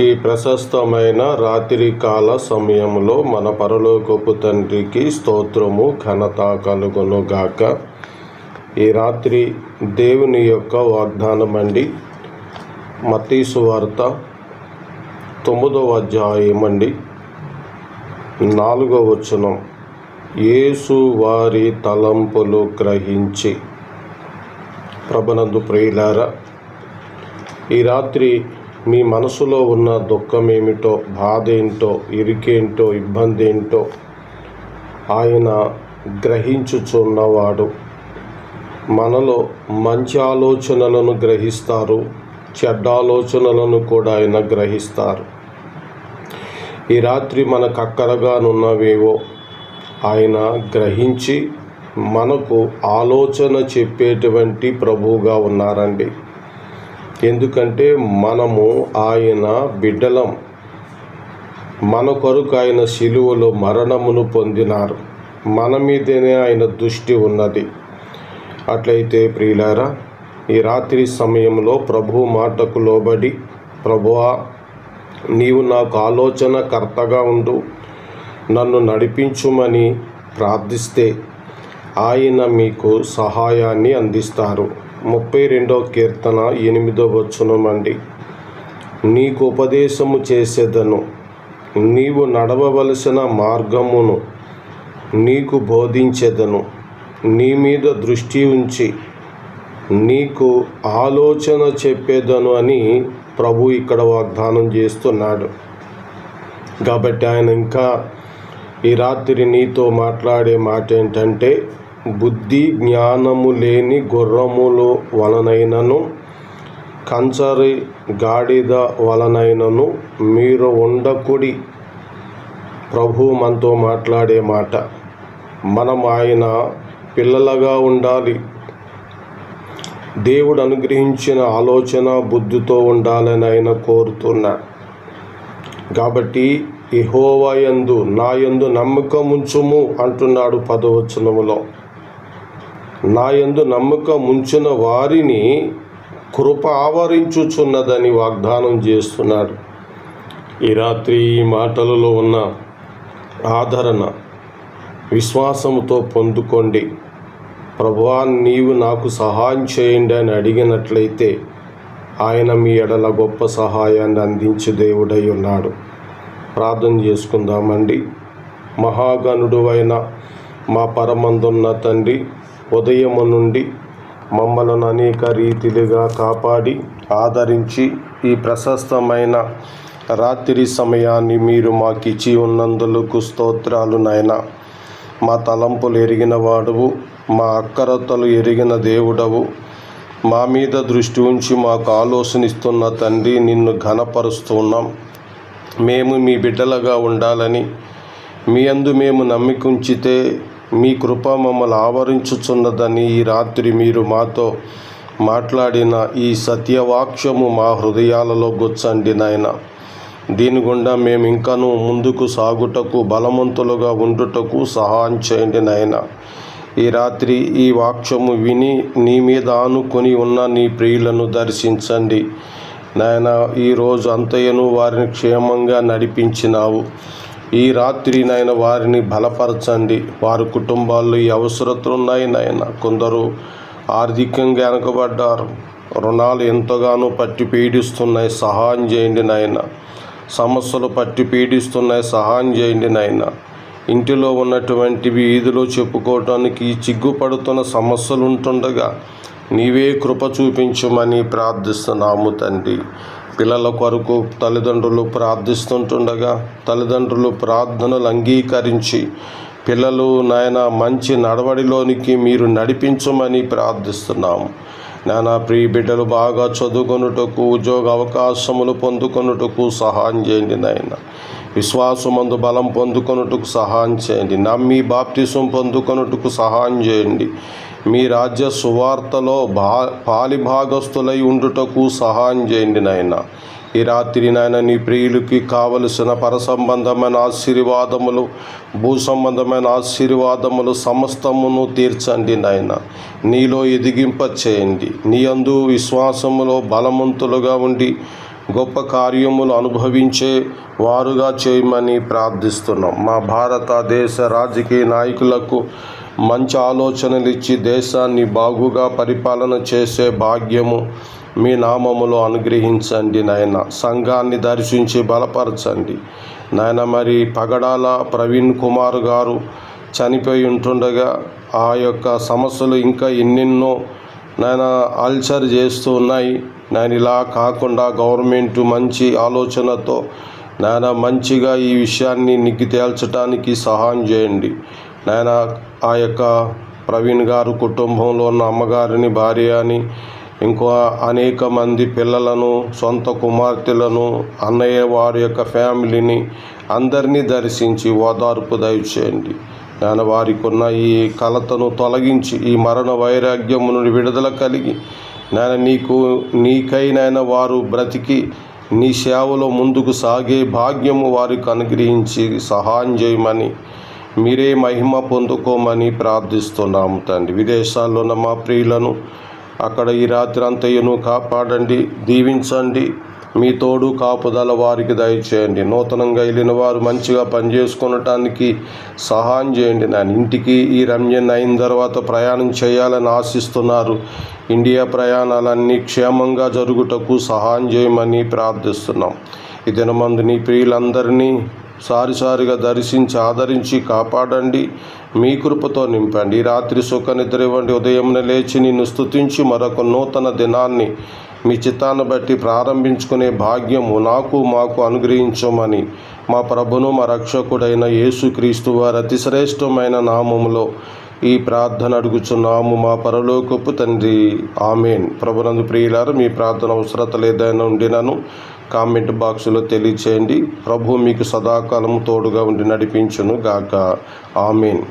ఈ ప్రశస్తమైన రాత్రికాల సమయంలో మన పరలోకపు తండ్రికి స్తోత్రము ఘనత కలుగునుగాక. ఈ రాత్రి దేవుని యొక్క వాగ్దానం అండి వార్త తొమ్మిదవ అధ్యాయం అండి నాలుగవ వచనం. యేసు వారి తలంపులు గ్రహించి. ప్రభనందు ప్రియులారా ఈ రాత్రి మీ మనసులో ఉన్న దుఃఖం ఏమిటో బాధ ఏంటో ఇరికేంటో ఇబ్బంది ఏంటో ఆయన గ్రహించుచున్నవాడు. మనలో మంచి ఆలోచనలను గ్రహిస్తారు చెడ్డ ఆలోచనలను కూడా ఆయన గ్రహిస్తారు. ఈ రాత్రి మనకు అక్కరగానున్నవేవో ఆయన గ్రహించి మనకు ఆలోచన చెప్పేటువంటి ప్రభువుగా ఉన్నారండి. ఎందుకంటే మనము ఆయన బిడ్డలం. మన కొరకు ఆయన శిలువలో మరణమును పొందినారు. మన మీదనే ఆయన దృష్టి ఉన్నది. అట్లయితే ప్రియులారా ఈ రాత్రి సమయంలో ప్రభు మాటకు లోబడి ప్రభువా నీవు నాకు ఆలోచన కర్తగా ఉండు. నన్ను నడిపించుమని ప్రార్థిస్తే ఆయన మీకు సహాయాన్ని అందిస్తారు. ముప్పై రెండో కీర్తన ఎనిమిదో వచనమండి. నీకు ఉపదేశము చేసేదను నీవు నడవవలసిన మార్గమును నీకు బోధించేదను. నీ మీద దృష్టి ఉంచి నీకు ఆలోచన చెప్పేదను అని ప్రభు ఇక్కడ వాగ్దానం చేస్తున్నాడు. కాబట్టి ఆయన ఇంకా ఈ రాత్రి నీతో మాట్లాడే మాట ఏంటంటే బుద్ధి జ్ఞానము లేని గుర్రములు వలనైనను కంచరి గాడిద వలనైనను మీరు ఉండకుడి. ప్రభు మనతో మాట్లాడే మాట మనం ఆయన పిల్లలుగా ఉండాలి. దేవుడు అనుగ్రహించిన ఆలోచన బుద్ధితో ఉండాలని ఆయన కోరుతున్నా. కాబట్టి ఇహోవయందు నా యందు నమ్మకం ఉంచుము అంటున్నాడు పదవచనములో. నాయందు నమ్మకం ఉంచిన వారిని కృప ఆవరించుచున్నదని వాగ్దానం చేస్తున్నాడు. ఈ రాత్రి ఈ మాటలలో ఉన్న ఆదరణ విశ్వాసముతో పొందుకోండి. ప్రభువా నీవు నాకు సహాయం చేయండి అని అడిగినట్లయితే ఆయన మీ ఎడల గొప్ప సహాయాన్ని అందించి దేవుడై ఉన్నాడు. ప్రార్థన చేసుకుందామండి. మహాగణుడు అయిన మా పరమందున్న తండ్రి ఉదయము నుండి మమ్మలను అనేక రీతిలుగా కాపాడి ఆదరించి ఈ ప్రశస్తమైన రాత్రి సమయాన్ని మీరు మాకిచ్చి ఉన్నందులకు స్తోత్రాలు నాయన. మా తలంపులు ఎరిగిన వాడువు మా అక్కరతలు ఎరిగిన దేవుడవు. మా మీద దృష్టి ఉంచి మాకు ఆలోచనిస్తున్న తండ్రి నిన్ను ఘనపరుస్తున్నాం మేము మీ బిడ్డలుగా ఉండాలని మీ అందు మేము నమ్మికుంచితే మీ కృప మమ్మల్ని ఆవరించుచున్నదని ఈ రాత్రి మీరు మాతో మాట్లాడిన ఈ సత్యవాక్యము మా హృదయాలలో గుచ్చండి నాయన. దీని గుండా మేము ఇంకనూ ముందుకు సాగుటకు బలవంతులుగా ఉండుటకు సహాయం చేయండి నాయన. ఈ రాత్రి ఈ వాక్యము విని నీ మీద ఆనుకొని ఉన్న నీ ప్రియులను దర్శించండి. నాయన ఈరోజు అంతయను వారిని క్షేమంగా నడిపించినావు. ఈ రాత్రి నాయన వారిని బలపరచండి. వారి కుటుంబాల్లో ఈ అవసరతలు ఉన్నాయి నాయన. కొందరు ఆర్థికంగా వెనకబడ్డారు. రుణాలు ఎంతగానో పట్టి పీడిస్తున్నాయి. సహాయం చేయండి నాయన. సమస్యలు పట్టి పీడిస్తున్నాయి. సహాయం చేయండి నాయన. ఇంటిలో ఉన్నటువంటివి వీధిలో చెప్పుకోవటానికి చిగ్గుపడుతున్న సమస్యలు ఉంటుండగా నీవే కృప చూపించమని ప్రార్థిస్తున్నాము తండ్రి. పిల్లల కొరకు తల్లిదండ్రులు ప్రార్థిస్తుంటుండగా తల్లిదండ్రులు ప్రార్థనలు అంగీకరించి పిల్లలు నాయన మంచి నడవడిలోనికి మీరు నడిపించమని ప్రార్థిస్తున్నాము నానా ప్రియ బిడ్డలు బాగా చదువుకొనుటకు ఉద్యోగ అవకాశములు పొందుకొనుటకు సహాయం చేయండి నాయన. విశ్వాసమందు బలం పొందుకొనుటకు సహాయం చేయండి. నమ్మి బాప్తిసం పొందుకొనుటకు సహాయం చేయండి. మీ రాజ్య సువార్తలో భా పాలిభాగస్తులై ఉండుటకు సహాయం చేయండి నాయన. ఈ రాత్రి నాయన నీ ప్రియులకి కావలసిన పరసంబంధమైన ఆశీర్వాదములు భూ సంబంధమైన ఆశీర్వాదములు సమస్తమును తీర్చండి నాయన. నీలో ఎదిగింప చేయండి నీ అందు విశ్వాసములో బలవంతులుగా ఉండి గొప్ప కార్యములు అనుభవించే వారుగా చేయమని ప్రార్థిస్తున్నాం. మా భారతదేశ రాజకీయ నాయకులకు మంచి ఆలోచనలు ఇచ్చి దేశాన్ని బాగుగా పరిపాలన చేసే భాగ్యము మీ నామములో అనుగ్రహించండి నాయన. సంఘాన్ని దర్శించి బలపరచండి. నాయన మరి పగడాల ప్రవీణ్ కుమార్ గారు చనిపోయి ఉంటుండగా ఆ యొక్క సమస్యలు ఇంకా ఎన్నెన్నో నాయన అల్చర్ చేస్తూ ఉన్నాయి. నేను ఇలా కాకుండా గవర్నమెంట్ మంచి ఆలోచనతో నాయన మంచిగా ఈ విషయాన్ని నిగ్గి తేల్చడానికి సహాయం చేయండి. నాయన ఆ యొక్క ప్రవీణ్ గారు కుటుంబంలో ఉన్న అమ్మగారిని భార్య అని ఇంకో అనేక మంది పిల్లలను సొంత కుమార్తెలను అన్నయ్య వారి యొక్క ఫ్యామిలీని అందరినీ దర్శించి ఓదార్పు దయచేయండి. నాయన వారికున్న ఈ కలతను తొలగించి ఈ మరణ వైరాగ్యము నుండి విడుదల కలిగి నాయన నీకు నీకైనా వారు బ్రతికి నీ సేవలో ముందుకు సాగే భాగ్యము వారికి అనుగ్రహించి సహాయం చేయమని మీరే మహిమ పొందుకోమని ప్రార్థిస్తున్నాము తండ్రి. విదేశాల్లో ఉన్న మా ప్రియులను అక్కడ ఈ రాత్రి అంతయును కాపాడండి దీవించండి. మీ తోడు కాపుదల వారికి దయచేయండి. నూతనంగా వెళ్ళిన వారు మంచిగా పనిచేసుకునటానికి సహాయం చేయండి. నేను ఇంటికి ఈ రంజన్ అయిన తర్వాత ప్రయాణం చేయాలని ఆశిస్తున్నారు. ఇండియా ప్రయాణాలన్నీ క్షేమంగా జరుగుటకు సహాయం చేయమని ప్రార్థిస్తున్నాం. ఈ దినమందు నీ ప్రియులందరినీ సారిసారిగా దర్శించి ఆదరించి కాపాడండి. మీ కృపతో నింపండి. రాత్రి సుఖ నిద్ర ఇవ్వండి. ఉదయం లేచి నిన్ను స్థుతించి మరొక నూతన దినాన్ని మీ చిత్తాన్ని బట్టి ప్రారంభించుకునే భాగ్యము నాకు మాకు అనుగ్రహించమని మా ప్రభును మా రక్షకుడైన యేసుక్రీస్తు వారి అతి శ్రేష్టమైన నామములో ఈ ప్రార్థన అడుగుచున్నాము. మా పరలోకపు తండ్రి ఆమెన్. ప్రభునందు ప్రియులారు మీ ప్రార్థన అవసరత ఏదైనా ఉండినను కామెంట్ బాక్సులో తెలియచేయండి. ప్రభు మీకు సదాకాలం తోడుగా ఉండి నడిపించును గాక ఆమెన్.